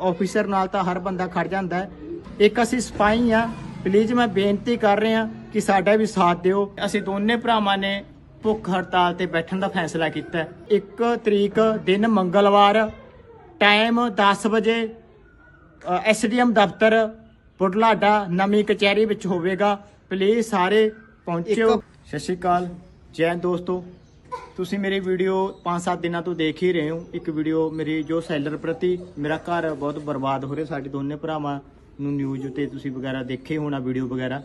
Officer ਨਾਲ ਤਾਂ ਹਰ ਬੰਦਾ ਖੜ ਜਾਂਦਾ ਹੈ। ਇੱਕ ਅਸੀਂ ਸਿਪਾਹੀ ਆ ਪਲੀਜ਼ ਮੈਂ ਬੇਨਤੀ ਕਰ ਰਿਹਾ ਕਿ ਸਾਡਾ ਵੀ ਸਾਥ ਦਿਓ। ਅਸੀਂ ਦੋਨੇ ਭਰਾਵਾਂ ਨੇ ਭੁੱਖ ਹੜਤਾਲ ਤੇ ਬੈਠਣ ਦਾ ਫੈਸਲਾ ਕੀਤਾ 1 ਤਰੀਕ ਦਿਨ ਮੰਗਲਵਾਰ ਟਾਈਮ 10 ਵਜੇ ਐਸਡੀਐਮ ਦਫ਼ਤਰ ਬੁਢਲਾਡਾ ਨਵੀਂ ਕਚਹਿਰੀ ਵਿੱਚ ਹੋਵੇਗਾ। ਪਲੀਜ਼ ਸਾਰੇ ਪਹੁੰਚਿਓ। ਸਤਿ ਸ਼੍ਰੀ ਅਕਾਲ। ਜੈ ਦੋਸਤੋ। ਤੁਸੀਂ ਮੇਰੀ ਵੀਡੀਓ 5-7 ਦਿਨਾਂ ਤੋਂ ਦੇਖ ਹੀ ਰਹੇ ਹੋ। ਇੱਕ ਵੀਡੀਓ ਮੇਰੀ ਜੋ ਸੈਲਰ ਪ੍ਰਤੀ ਮੇਰਾ ਘਰ ਬਹੁਤ ਬਰਬਾਦ ਹੋ ਰਿਹਾ, ਸਾਡੇ ਦੋਨੇ ਭਰਾਵਾਂ ਨੂੰ ਨਿਊਜ਼ 'ਤੇ ਤੁਸੀਂ ਵਗੈਰਾ ਦੇਖੇ ਹੋਣਾ ਵੀਡੀਓ ਵਗੈਰਾ।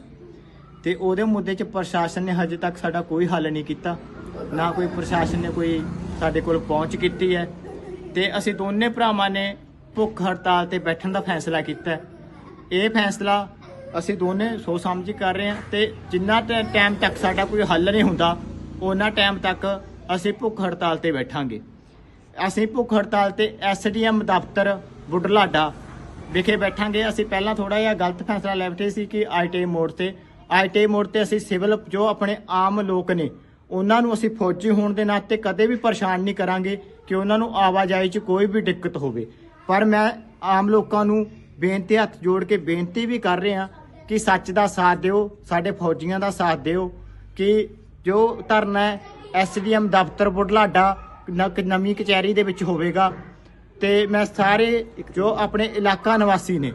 ਤੇ ਉਹਦੇ ਮੁੱਦੇ 'ਚ ਪ੍ਰਸ਼ਾਸਨ ਨੇ ਹਜੇ ਤੱਕ ਸਾਡਾ ਕੋਈ ਹੱਲ ਨਹੀਂ ਕੀਤਾ। ਨਾ ਕੋਈ ਪ੍ਰਸ਼ਾਸਨ ਨੇ ਕੋਈ ਸਾਡੇ ਕੋਲ ਪਹੁੰਚ ਕੀਤੀ ਹੈ। ਤੇ ਅਸੀਂ ਦੋਨੇ ਭਰਾਵਾਂ ਨੇ ਭੁੱਖ ਹੜਤਾਲ ਤੇ ਬੈਠਣ ਦਾ ਫੈਸਲਾ ਕੀਤਾ ਇਹ ਫੈਸਲਾ ਅਸੀਂ ਦੋਨੇ ਸੋਚ ਸਮਝ ਕਰ ਰਹੇ ਹਾਂ ਤੇ ਜਿੰਨਾ ਟਾਈਮ ਤੱਕ ਸਾਡਾ ਕੋਈ ਹੱਲ ਨਹੀਂ ਹੁੰਦਾ ਉਹਨਾਂ ਟਾਈਮ ਤੱਕ ਅਸੀਂ ਭੁੱਖ ਹੜਤਾਲ ਤੇ ਬੈਠਾਂਗੇ। ਅਸੀਂ ਭੁੱਖ ਹੜਤਾਲ ਤੇ ਐਸਡੀਐਮ ਦਫ਼ਤਰ ਬੁਢਲਾਡਾ ਵਿਖੇ ਬੈਠਾਂਗੇ। ਅਸੀਂ ਪਹਿਲਾਂ ਥੋੜਾ ਜਿਹਾ ਗਲਤ ਫੈਸਲਾ ਲੈ ਬੈਠੇ ਸੀ ਕਿ ਆਈਟੀ ਮੋੜ ਤੇ ਆਈਟੀ ਮੋੜ ਤੇ ਅਸੀਂ ਸਿਵਲ ਜੋ ਆਪਣੇ ਆਮ ਲੋਕ ਨੇ, ਉਹਨਾਂ ਨੂੰ ਅਸੀਂ ਫੌਜੀ ਹੋਣ ਦੇ ਨਾਤੇ ਕਦੇ ਵੀ ਪਰੇਸ਼ਾਨ ਨਹੀਂ ਕਰਾਂਗੇ ਕਿ ਉਹਨਾਂ ਨੂੰ ਆਵਾਜਾਈ 'ਚ ਕੋਈ ਵੀ ਦਿੱਕਤ ਹੋਵੇ। ਪਰ ਮੈਂ ਆਮ ਲੋਕਾਂ ਨੂੰ ਬੇਨਤੀ ਹੱਥ ਜੋੜ ਕੇ ਬੇਨਤੀ ਵੀ ਕਰ ਰਿਹਾ ਕਿ ਸੱਚ ਦਾ ਸਾਥ ਦਿਓ, ਸਾਡੇ ਫੌਜੀਆਂ ਦਾ ਸਾਥ ਦਿਓ ਕਿ ਜੋ ਧਰਨਾ ਹੈ ਐਸਡੀਐਮ ਦਫ਼ਤਰ ਬੁਢਲਾਡਾ, ਨ- ਨਵੀਂ ਕਚਹਿਰੀ ਦੇ ਵਿੱਚ ਹੋਵੇਗਾ। ਤੇ ਮੈਂ ਸਾਰੇ, ਜੋ ਆਪਣੇ ਇਲਾਕਾ ਨਿਵਾਸੀ ਨੇ,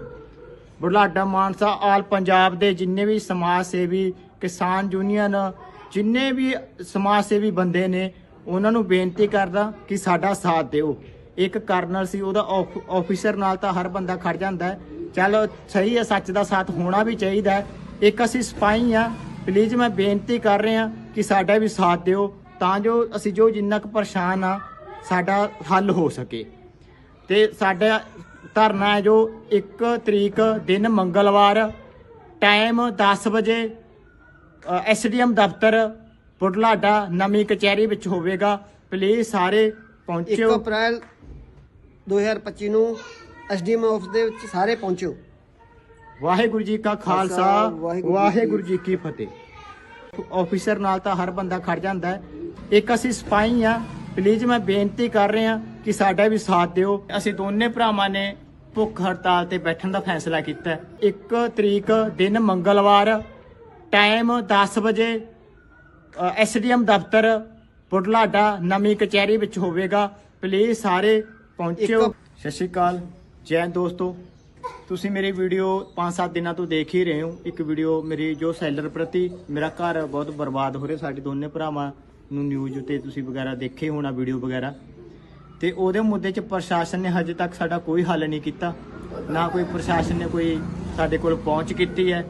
ਬੁਢਲਾਡਾ, ਮਾਨਸਾ, ਆਲ ਪੰਜਾਬ ਦੇ ਜਿੰਨੇ ਵੀ ਸਮਾਜ ਸੇਵੀ, ਕਿਸਾਨ ਯੂਨੀਅਨ, ਜਿੰਨੇ ਵੀ ਸਮਾਜ ਸੇਵੀ ਬੰਦੇ ਨੇ, ਉਹਨਾਂ ਨੂੰ ਬੇਨਤੀ ਕਰਦਾ ਕਿ ਸਾਡਾ ਸਾਥ ਦਿਓ। ਇੱਕ ਕਰਨਲ ਸੀ, ਉਹਦਾ ਆਫ- ਆਫੀਸਰ ਨਾਲ ਤਾਂ ਹਰ ਬੰਦਾ ਖੜ ਜਾਂਦਾ ਹੈ। ਚਲੋ ਸਹੀ ਹੈ, ਸੱਚ ਦਾ ਸਾਥ ਹੋਣਾ ਵੀ ਚਾਹੀਦਾ ਇੱਕ ਅਸੀਂ ਸਿਪਾਹੀ ਆ ਪਲੀਜ਼ ਮੈਂ ਬੇਨਤੀ ਕਰ ਰਿਹਾ ਕਿ ਸਾਡਾ ਵੀ ਸਾਥ ਦਿਓ ਤਾਂ ਜੋ ਅਸੀਂ ਜੋ ਜਿੰਨਾ ਕੁ ਪਰੇਸ਼ਾਨ ਆ ਸਾਡਾ ਹੱਲ ਹੋ ਸਕੇ। ਤੇ ਸਾਡਾ ਧਰਨਾ ਹੈ ਜੋ 1 ਤਰੀਕ ਦਿਨ ਮੰਗਲਵਾਰ ਟਾਈਮ 10 ਵਜੇ ਐਸਡੀਐਮ ਦਫ਼ਤਰ ਬੁਢਲਾਡਾ ਨਵੀਂ ਕਚਹਿਰੀ ਵਿੱਚ ਹੋਵੇਗਾ। ਪਲੀਜ਼ ਸਾਰੇ 1 ਪਹੁੰਚਿਓ ਅਪ੍ਰੈਲ 2025 ਨੂੰ ਐਸਡੀਐਮ ਆਫਿਸ ਦੇ ਵਿੱਚ ਸਾਰੇ ਪਹੁੰਚਿਓ। ਵਾਹਿਗੁਰੂ ਜੀ ਕਾ ਖਾਲਸਾ ਵਾਹਿਗੁਰੂ ਜੀ ਕੀ ਫਤਿਹ। ਆਫੀਸਰ ਨਾਲ ਤਾਂ ਹਰ ਬੰਦਾ ਖੜ ਜਾਂਦਾ ਹੈ। ਇੱਕ ਅਸੀਂ ਸਿਪਾਹੀ ਆ ਪਲੀਜ਼ ਮੈਂ ਬੇਨਤੀ ਕਰ ਰਿਹਾ ਕਿ ਸਾਡਾ ਵੀ ਸਾਥ ਦਿਓ। ਅਸੀਂ ਦੋਨੇ ਭਰਾਵਾਂ ਨੇ ਭੁੱਖ ਹੜਤਾਲ ਤੇ ਬੈਠਣ ਦਾ ਫੈਸਲਾ ਕੀਤਾ ਹੈ। 1 ਤਰੀਕ ਦਿਨ ਮੰਗਲਵਾਰ ਟਾਈਮ 10 ਵਜੇ ਐਸਡੀਐਮ ਦਫ਼ਤਰ ਬੁਢਲਾਡਾ ਨਵੀਂ ਕਚਹਿਰੀ ਵਿੱਚ ਹੋਵੇਗਾ। ਪਲੀਜ਼ ਸਾਰੇ ਪਹੁੰਚਿਓ। ਇੱਕ- ਸਤਿ ਸ਼੍ਰੀ ਅਕਾਲ। ਜੈ ਦੋਸਤੋ। ਤੁਸੀਂ ਮੇਰੀ ਵੀਡੀਓ 5-7 ਦਿਨਾਂ ਤੋਂ ਦੇਖ ਹੀ ਰਹੇ ਹੋ। ਇੱਕ ਵੀਡੀਓ ਮੇਰੀ ਜੋ ਸੈਲਰ ਪ੍ਰਤੀ ਮੇਰਾ ਘਰ ਬਹੁਤ ਬਰਬਾਦ ਹੋ ਰਿਹਾ, ਸਾਡੇ ਦੋਨੇ ਭਰਾਵਾਂ ਨੂੰ ਨਿਊਜ਼ ਉੱਤੇ ਤੁਸੀਂ ਵਗੈਰਾ ਦੇਖੇ ਹੋਣਾ ਵੀਡੀਓ ਵਗੈਰਾ। ਤੇ ਉਹਦੇ ਮੁੱਦੇ 'ਚ ਪ੍ਰਸ਼ਾਸਨ ਨੇ ਹਜੇ ਤੱਕ ਸਾਡਾ ਕੋਈ ਹੱਲ ਨਹੀਂ ਕੀਤਾ। ਨਾ ਕੋਈ ਪ੍ਰਸ਼ਾਸਨ ਨੇ ਕੋਈ ਸਾਡੇ ਕੋਲ ਪਹੁੰਚ ਕੀਤੀ ਹੈ।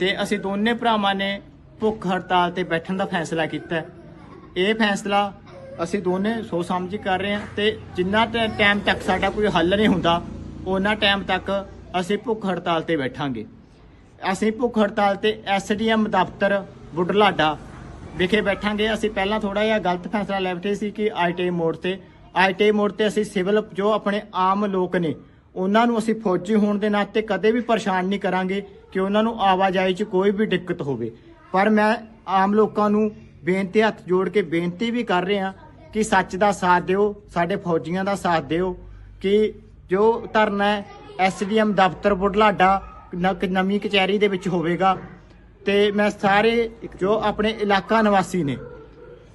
ਤੇ ਅਸੀਂ ਦੋਨੇ ਭਰਾਵਾਂ ਨੇ ਭੁੱਖ ਹੜਤਾਲ ਤੇ ਬੈਠਣ ਦਾ ਫੈਸਲਾ ਕੀਤਾ ਇਹ ਫੈਸਲਾ ਅਸੀਂ ਦੋਨੇ ਸੋਚ ਸਮਝ ਕਰ ਰਹੇ ਹਾਂ ਤੇ ਜਿੰਨਾ ਟਾਈਮ ਤੱਕ ਸਾਡਾ ਕੋਈ ਹੱਲ ਨਹੀਂ ਹੁੰਦਾ ਉਹਨਾਂ ਟਾਈਮ ਤੱਕ ਅਸੀਂ ਭੁੱਖ ਹੜਤਾਲ ਤੇ ਬੈਠਾਂਗੇ। ਅਸੀਂ ਭੁੱਖ ਹੜਤਾਲ ਤੇ ਐਸਡੀਐਮ ਦਫ਼ਤਰ ਬੁੱਢਲਾਡਾ ਵਿਖੇ ਬੈਠਾਂਗੇ। ਅਸੀਂ ਪਹਿਲਾਂ ਥੋੜਾ ਜਿਹਾ ਗਲਤ ਫੈਸਲਾ ਲੈ ਬੈਠੇ ਸੀ ਕਿ ਆਈਟੀ ਮੋੜ ਤੇ ਆਈਟੀ ਮੋੜ ਤੇ ਅਸੀਂ ਸਿਵਲ ਜੋ ਆਪਣੇ ਆਮ ਲੋਕ ਨੇ, ਉਹਨਾਂ ਨੂੰ ਅਸੀਂ ਫੌਜੀ ਹੋਣ ਦੇ ਨਾਤੇ ਕਦੇ ਵੀ ਪਰੇਸ਼ਾਨ ਨਹੀਂ ਕਰਾਂਗੇ ਕਿ ਉਹਨਾਂ ਨੂੰ ਆਵਾਜਾਈ 'ਚ ਕੋਈ ਵੀ ਦਿੱਕਤ ਹੋਵੇ। ਪਰ ਮੈਂ ਆਮ ਲੋਕਾਂ ਨੂੰ ਬੇਨਤੀ ਹੱਥ ਜੋੜ ਕੇ ਬੇਨਤੀ ਵੀ ਕਰ ਰਿਹਾ ਕਿ ਸੱਚ ਦਾ ਸਾਥ ਦਿਓ, ਸਾਡੇ ਫੌਜੀਆਂ ਦਾ ਸਾਥ ਦਿਓ ਕਿ ਜੋ ਧਰਨਾ ਹੈ, ਐਸਡੀਐਮ ਦਫ਼ਤਰ ਬੁਢਲਾਡਾ, ਨ- ਨਵੀਂ ਕਚਹਿਰੀ ਦੇ ਵਿੱਚ ਹੋਵੇਗਾ। ਤੇ ਮੈਂ ਸਾਰੇ ਜੋ ਆਪਣੇ ਇਲਾਕਾ ਨਿਵਾਸੀ ਨੇ,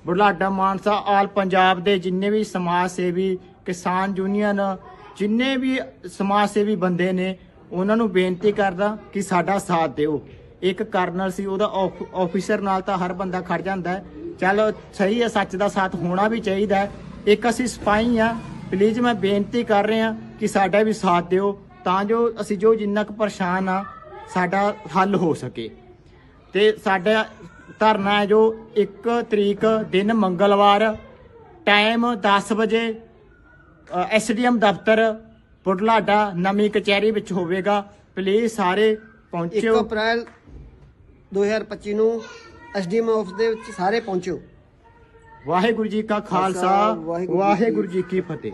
ਬੁਢਲਾਡਾ, ਮਾਨਸਾ, ਆਲ ਪੰਜਾਬ ਦੇ ਜਿੰਨੇ ਵੀ ਸਮਾਜ ਸੇਵੀ, ਕਿਸਾਨ ਯੂਨੀਅਨ, ਜਿੰਨੇ ਵੀ ਸਮਾਜ ਸੇਵੀ ਬੰਦੇ ਨੇ, ਉਹਨਾਂ ਨੂੰ ਬੇਨਤੀ ਕਰਦਾ ਕਿ ਸਾਡਾ ਸਾਥ ਦਿਓ। ਇੱਕ ਕਰਨਲ ਸੀ, ਉਹਦਾ ਆਫ- ਆਫੀਸਰ ਨਾਲ ਤਾਂ ਹਰ ਬੰਦਾ ਖੜ ਜਾਂਦਾ ਹੈ। ਚਲੋ, ਸਹੀ ਹੈ, ਸੱਚ ਦਾ ਸਾਥ ਹੋਣਾ ਵੀ ਚਾਹੀਦਾ ਇੱਕ ਅਸੀਂ ਸਿਪਾਹੀ ਆ ਪਲੀਜ਼ ਮੈਂ ਬੇਨਤੀ ਕਰ ਰਿਹਾ ਕਿ ਸਾਡਾ ਵੀ ਸਾਥ ਦਿਓ ਤਾਂ ਜੋ ਅਸੀਂ ਜੋ ਜਿੰਨਾ ਕੁ ਪਰੇਸ਼ਾਨ ਆ ਸਾਡਾ ਹੱਲ ਹੋ ਸਕੇ। ਤੇ ਸਾਡਾ ਧਰਨਾ ਹੈ ਜੋ 1 ਤਰੀਕ ਦਿਨ ਮੰਗਲਵਾਰ ਟਾਈਮ 10 ਵਜੇ ਐਸਡੀਐਮ ਦਫ਼ਤਰ ਬੁਢਲਾਡਾ ਨਵੀਂ ਕਚਹਿਰੀ ਵਿੱਚ ਹੋਵੇਗਾ। ਪਲੀਜ਼ ਸਾਰੇ 1 ਪਹੁੰਚਿਓ ਅਪ੍ਰੈਲ 2025 ਨੂੰ ਐਸਡੀਐਮ ਆਫਿਸ ਦੇ ਵਿੱਚ ਸਾਰੇ ਪਹੁੰਚਿਓ। ਵਾਹਿਗੁਰੂ ਜੀ ਕਾ ਖਾਲਸਾ ਵਾਹਿਗੁਰੂ ਜੀ ਕੀ ਫਤਿਹ।